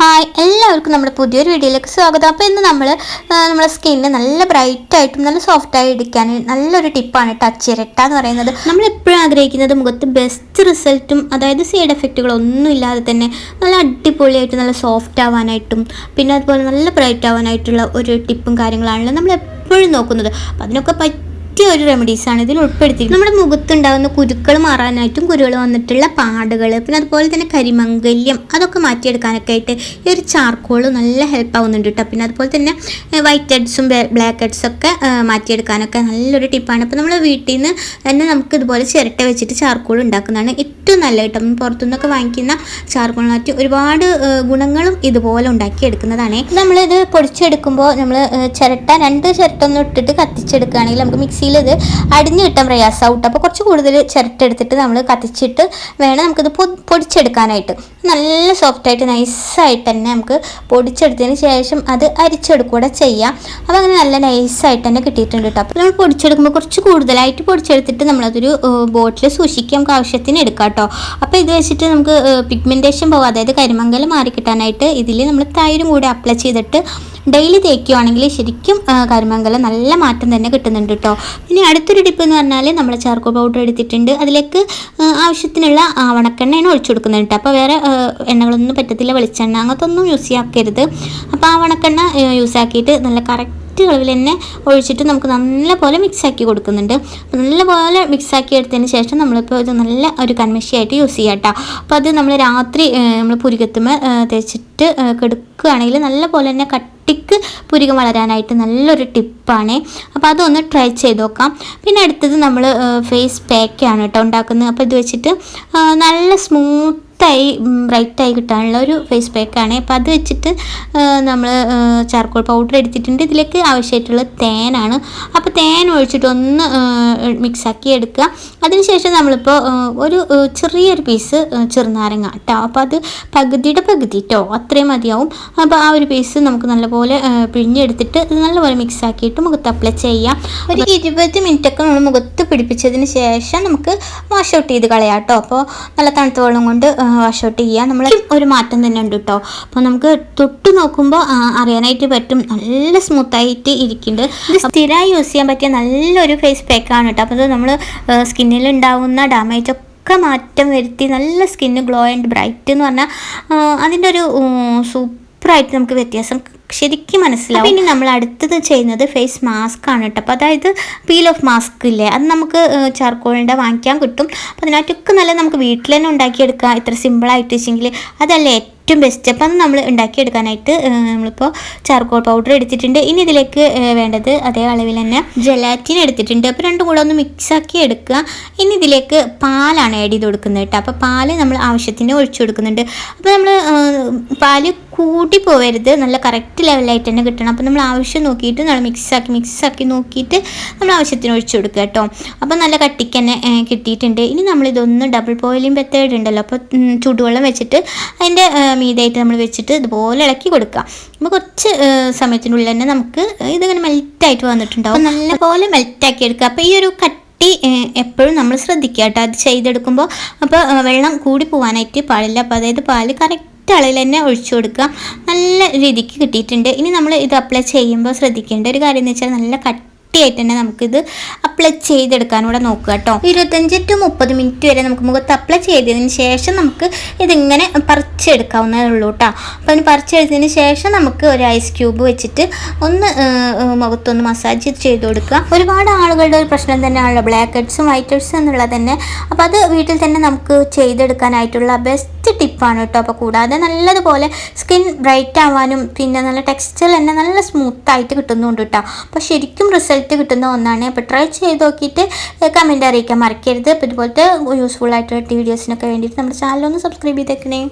Hi എല്ലാവർക്കും നമ്മുടെ പുതിയൊരു വീഡിയോയിലേക്ക് സ്വാഗതം. അപ്പോൾ ഇന്ന് നമ്മൾ നമ്മുടെ സ്കിന്നിന് നല്ല ബ്രൈറ്റ് ആയിട്ടും നല്ല സോഫ്റ്റ് ആയി എടുക്കാൻ നല്ലൊരു ടിപ്പാണ് ടച്ച് ഇരട്ട എന്ന് പറയുന്നത്. നമ്മൾ എപ്പോഴും ആഗ്രഹിക്കുന്നത് മുഖത്ത് ബെസ്റ്റ് റിസൾട്ടും അതായത് സൈഡ് എഫക്റ്റുകളൊന്നും ഇല്ലാതെ തന്നെ നല്ല അടിപൊളിയായിട്ട് നല്ല സോഫ്റ്റ് ആവാനായിട്ടും പിന്നെ അതുപോലെ നല്ല ബ്രൈറ്റ് ആവാനായിട്ടുള്ള ഒരു ടിപ്പും കാര്യങ്ങളാണല്ലോ നമ്മൾ എപ്പോഴും നോക്കുന്നത്. അപ്പോൾ അതിനൊക്കെ പറ്റി പറ്റിയ ഒരു റെമഡീസാണ് ഇതിൽ ഉൾപ്പെടുത്തിയിരിക്കുന്നത്. നമ്മുടെ മുഖത്തുണ്ടാകുന്ന കുരുക്കൾ മാറാനായിട്ടും കുരുകൾ വന്നിട്ടുള്ള പാടുകൾ പിന്നെ അതുപോലെ തന്നെ കരിമംഗല്യം അതൊക്കെ മാറ്റിയെടുക്കാനൊക്കെ ആയിട്ട് ഈ ഒരു ചാർക്കോൾ നല്ല ഹെൽപ്പ് ആവുന്നുണ്ട് കേട്ടോ പിന്നെ അതുപോലെ തന്നെ വൈറ്റ് ഹെഡ്സും ബ്ലാക്ക് ഹെഡ്സും ഒക്കെ മാറ്റിയെടുക്കാനൊക്കെ നല്ലൊരു ടിപ്പാണ് അപ്പോൾ നമ്മൾ വീട്ടിൽ നിന്ന് തന്നെ നമുക്ക് ഇതുപോലെ ചിരട്ട വെച്ചിട്ട് ചാർക്കോൾ ഉണ്ടാക്കുന്നതാണ് ഏറ്റവും നല്ല കേട്ടോ പുറത്തുനിന്നൊക്കെ വാങ്ങിക്കുന്ന ചാർക്കോൾ മാറ്റി ഒരുപാട് ഗുണങ്ങളും ഇതുപോലെ ഉണ്ടാക്കിയെടുക്കുന്നതാണ്. നമ്മളിത് പൊടിച്ചെടുക്കുമ്പോൾ നമ്മൾ ചിരട്ട രണ്ട് ചിരട്ട ഒന്ന് ഇട്ടിട്ട് കത്തിച്ചെടുക്കുകയാണെങ്കിൽ നമുക്ക് മിക്സിയിൽ ഇത് അടിഞ്ഞു കിട്ടാൻ പ്രയാസമാവും അപ്പോൾ കുറച്ച് കൂടുതൽ ചിരട്ടെടുത്തിട്ട് നമ്മൾ കത്തിച്ചിട്ട് വേണം നമുക്കിത് പൊടിച്ചെടുക്കാനായിട്ട്. നല്ല സോഫ്റ്റായിട്ട് നൈസായിട്ട് തന്നെ നമുക്ക് പൊടിച്ചെടുത്തതിന് ശേഷം അത് അരിച്ചെടുക്കൂടെ ചെയ്യാം. അപ്പോൾ അങ്ങനെ നല്ല നൈസായിട്ട് തന്നെ കിട്ടിയിട്ടുണ്ട് കേട്ടോ. അപ്പോൾ നമ്മൾ പൊടിച്ചെടുക്കുമ്പോൾ കുറച്ച് കൂടുതലായിട്ട് പൊടിച്ചെടുത്തിട്ട് നമ്മളതൊരു ബോട്ടിൽ സൂക്ഷിക്കാൻ നമുക്ക് ആവശ്യത്തിന് എടുക്കാം കേട്ടോ. അപ്പോൾ ഇത് വെച്ചിട്ട് നമുക്ക് പിഗ്മെന്റേഷൻ പോകും അതായത് കരിമംഗലം മാറി കിട്ടാനായിട്ട് ഇതിൽ നമ്മൾ തൈരും കൂടി അപ്ലൈ ചെയ്തിട്ട് ഡെയിലി തേക്കുകയാണെങ്കിൽ ശരിക്കും കരിമംഗലം നല്ല മാറ്റം തന്നെ കിട്ടുന്നുണ്ട് കേട്ടോ. ഇനി അടുത്തൊരു ടിപ്പ് എന്ന് പറഞ്ഞാൽ നമ്മൾ ചാർക്കോ പൗഡർ എടുത്തിട്ടുണ്ട്. അതിലേക്ക് ആവശ്യത്തിനുള്ള ആവണക്കെണ്ണയാണ് ഒഴിച്ചു കൊടുക്കുന്നുണ്ട് കേട്ടോ അപ്പോൾ വേറെ എണ്ണകളൊന്നും പറ്റത്തില്ല വെളിച്ചെണ്ണ അങ്ങനത്തെ ഒന്നും യൂസ് ചെയ്യാക്കരുത് അപ്പോൾ ആവണക്കെണ്ണ യൂസ് ആക്കിയിട്ട് നല്ല കറക്റ്റ് കറക്റ്റ് അളവിൽ തന്നെ ഒഴിച്ചിട്ട് നമുക്ക് നല്ലപോലെ മിക്സ് ആക്കി കൊടുക്കുന്നുണ്ട്. നല്ലപോലെ മിക്സ് ആക്കി എടുത്തതിന് ശേഷം നമ്മളിപ്പോൾ ഇത് നല്ല ഒരു കൺമിഷിയായിട്ട് യൂസ് ചെയ്യാം കേട്ടോ അപ്പോൾ അത് നമ്മൾ രാത്രി നമ്മൾ പുരികത്തുമ്പോൾ തേച്ചിട്ട് കെടുക്കുകയാണെങ്കിൽ നല്ല പോലെ തന്നെ കട്ടിക്ക് പുരികം വളരാനായിട്ട് നല്ലൊരു ടിപ്പാണ്. അപ്പോൾ അതൊന്ന് ട്രൈ ചെയ്ത് നോക്കാം. പിന്നെ അടുത്തത് നമ്മൾ ഫേസ് പാക്കാണ് കേട്ടോ ഉണ്ടാക്കുന്നത്. അപ്പോൾ ഇത് വെച്ചിട്ട് നല്ല സ്മൂത്ത് ബ്രൈറ്റായി ബ്രൈറ്റായി കിട്ടാനുള്ള ഒരു ഫേസ് പാക്കാണ് അപ്പോൾ അത് വെച്ചിട്ട് നമ്മൾ ചാർക്കോൾ പൗഡർ എടുത്തിട്ടുണ്ട്. ഇതിലേക്ക് ആവശ്യമായിട്ടുള്ള തേനാണ്. അപ്പോൾ തേൻ ഒഴിച്ചിട്ട് ഒന്ന് മിക്സാക്കി എടുക്കുക. അതിനുശേഷം നമ്മളിപ്പോൾ ഒരു ചെറിയൊരു പീസ് ചെറുനാരങ്ങ കേട്ടോ അപ്പോൾ അത് പകുതിയുടെ പകുതി കേട്ടോ അത്രയും മതിയാവും. അപ്പോൾ ആ ഒരു പീസ് നമുക്ക് നല്ലപോലെ പിഴിഞ്ഞെടുത്തിട്ട് നല്ലപോലെ മിക്സാക്കിയിട്ട് മുഖത്ത് അപ്ലൈ ചെയ്യാം. ഒരു ഇരുപത് മിനിറ്റൊക്കെ നമ്മൾ മുഖത്ത് പിടിപ്പിച്ചതിന് ശേഷം നമുക്ക് വാഷ് ഔട്ട് ചെയ്ത് കളയാം കേട്ടോ അപ്പോൾ നല്ല തണുത്ത വെള്ളം കൊണ്ട് വാഷ് ഔട്ട് ചെയ്യുക നമ്മൾ ഒരു മാറ്റം തന്നെ ഉണ്ട് കേട്ടോ അപ്പോൾ നമുക്ക് തൊട്ട് നോക്കുമ്പോൾ അറിയാനായിട്ട് പറ്റും. നല്ല സ്മൂത്തായിട്ട് ഇരിക്കുന്നുണ്ട്. ഇത് സ്ഥിരമായി യൂസ് ചെയ്യാൻ പറ്റിയ നല്ലൊരു ഫേസ് പാക്കാണ് കേട്ടോ അപ്പോൾ നമ്മൾ സ്കിന്നിൽ ഉണ്ടാവുന്ന ഡാമേജ് ഒക്കെ മാറ്റം വരുത്തി നല്ല സ്കിന്ന് ഗ്ലോ ആൻഡ് ബ്രൈറ്റ് എന്ന് പറഞ്ഞാൽ അതിന്റെ ഒരു സൂപ്പറായിട്ട് നമുക്ക് വ്യത്യാസം ശരിക്കും മനസ്സിലാവും. ഇനി നമ്മൾ അടുത്തത് ചെയ്യുന്നത് ഫേസ് മാസ്ക് ആണ് കേട്ടോ. അപ്പോൾ അതായത് പീൽ ഓഫ് മാസ്ക് ഇല്ലേ? അത് നമുക്ക് ചാർക്കോളിന്റെ വാങ്ങിക്കാൻ കിട്ടും. അപ്പോൾ അതിനകത്തൊക്കെ നല്ല നമുക്ക് വീട്ടിൽ തന്നെ ഉണ്ടാക്കിയെടുക്കാം. ഇത്ര സിമ്പിളായിട്ട് വെച്ചെങ്കിൽ. അതല്ലേ ഏറ്റവും ബെസ്റ്റ് അപ്പം നമ്മൾ ഉണ്ടാക്കിയെടുക്കാനായിട്ട് നമ്മളിപ്പോൾ ചാർക്കോൾ പൗഡർ എടുത്തിട്ടുണ്ട്. ഇനി ഇതിലേക്ക് വേണ്ടത് അതേ അളവിൽ തന്നെ ജലാറ്റിൻ എടുത്തിട്ടുണ്ട്. അപ്പോൾ രണ്ടും കൂടെ ഒന്ന് മിക്സാക്കി എടുക്കുക. ഇനി ഇതിലേക്ക് പാലാണ് ആഡ് ചെയ്ത് കൊടുക്കുന്നത് കേട്ടോ. അപ്പോൾ പാൽ നമ്മൾ ആവശ്യത്തിന് ഒഴിച്ചു കൊടുക്കുന്നുണ്ട്. അപ്പോൾ നമ്മൾ പാൽ കൂട്ടി പോവരുത്. നല്ല കറക്റ്റ് ലെവലായിട്ട് തന്നെ കിട്ടണം. അപ്പോൾ നമ്മൾ ആവശ്യം നോക്കിയിട്ട് നമ്മൾ മിക്സാക്കി മിക്സാക്കി നോക്കിയിട്ട് നമ്മൾ ആവശ്യത്തിന് ഒഴിച്ചു കൊടുക്കുക കേട്ടോ. അപ്പോൾ നല്ല കട്ടിക്ക് തന്നെ കിട്ടിയിട്ടുണ്ട്. ഇനി നമ്മളിതൊന്ന് ഡബിൾ ബോയിലിംഗ് മെത്തേഡ് ഉണ്ടല്ലോ. അപ്പോൾ ചൂടുവെള്ളം വെച്ചിട്ട് അതിന്റെ മീതായിട്ട് നമ്മൾ വെച്ചിട്ട് ഇതുപോലെ ഇളക്കി കൊടുക്കുക. അപ്പോൾ കുറച്ച് സമയത്തിനുള്ളിൽ തന്നെ നമുക്ക് ഇതിങ്ങനെ മെൽറ്റായിട്ട് വന്നിട്ടുണ്ടാവും. നല്ലപോലെ മെൽറ്റാക്കി എടുക്കുക. അപ്പോൾ ഈ ഒരു കട്ടി എപ്പോഴും നമ്മൾ ശ്രദ്ധിക്കുക കേട്ടോ. അത് ചെയ്തെടുക്കുമ്പോൾ അപ്പോൾ വെള്ളം കൂടി പോകാനായിട്ട് പാടില്ല. അപ്പോൾ അതായത് പാൽ കറക്റ്റ് അളവിൽ തന്നെ ഒഴിച്ചു കൊടുക്കുക. നല്ല രീതിക്ക് കിട്ടിയിട്ടുണ്ട്. ഇനി നമ്മൾ ഇത് അപ്ലൈ ചെയ്യുമ്പോൾ ശ്രദ്ധിക്കേണ്ട ഒരു കാര്യം എന്ന് വെച്ചാൽ നല്ല കട്ടി കട്ടിയായിട്ട് തന്നെ നമുക്കിത് അപ്ലൈ ചെയ്തെടുക്കാൻ കൂടെ നോക്കുക കേട്ടോ. ഇരുപത്തഞ്ച് ടു മുപ്പത് മിനിറ്റ് വരെ നമുക്ക് മുഖത്ത് അപ്ലൈ ചെയ്തതിന് ശേഷം നമുക്ക് ഇതിങ്ങനെ പറിച്ചെടുക്കാവുന്നതേ ഉള്ളൂ കേട്ടോ. അപ്പോൾ അതിന് പറിച്ചെടുത്തതിന് ശേഷം നമുക്ക് ഒരു ഐസ് ക്യൂബ് വെച്ചിട്ട് ഒന്ന് മുഖത്തൊന്ന് മസാജ് ചെയ്ത് കൊടുക്കുക. ഒരുപാട് ആളുകളുടെ ഒരു പ്രശ്നം തന്നെയാണല്ലോ. ബ്ലാക്ക് ഹെഡ്സും വൈറ്റ് ഹെഡ്സും എന്നുള്ളത് തന്നെ. അപ്പോൾ അത് വീട്ടിൽ തന്നെ നമുക്ക് ചെയ്തെടുക്കാനായിട്ടുള്ള ബെസ്റ്റ് ടിപ്പാണ് കേട്ടോ. അപ്പോൾ കൂടാതെ നല്ലതുപോലെ സ്കിൻ ബ്രൈറ്റ് ആവാനും പിന്നെ നല്ല ടെക്സ്ചർ തന്നെ നല്ല സ്മൂത്തായിട്ട് കിട്ടുന്നുണ്ട് കേട്ടോ. അപ്പോൾ ശരിക്കും റിസൾട്ട് കിട്ടുന്ന ഒന്നാണ്. അപ്പോൾ ട്രൈ ചെയ്ത് നോക്കിയിട്ട് കമന്റ് അറിയിക്കാൻ മറക്കരുത്. അപ്പോൾ ഇതുപോലത്തെ യൂസ്ഫുൾ ആയിട്ടുള്ള വീഡിയോസിനൊക്കെ വേണ്ടിയിട്ട് നമ്മുടെ ചാനലൊന്ന് സബ്സ്ക്രൈബ് ചെയ്തേക്കണേ.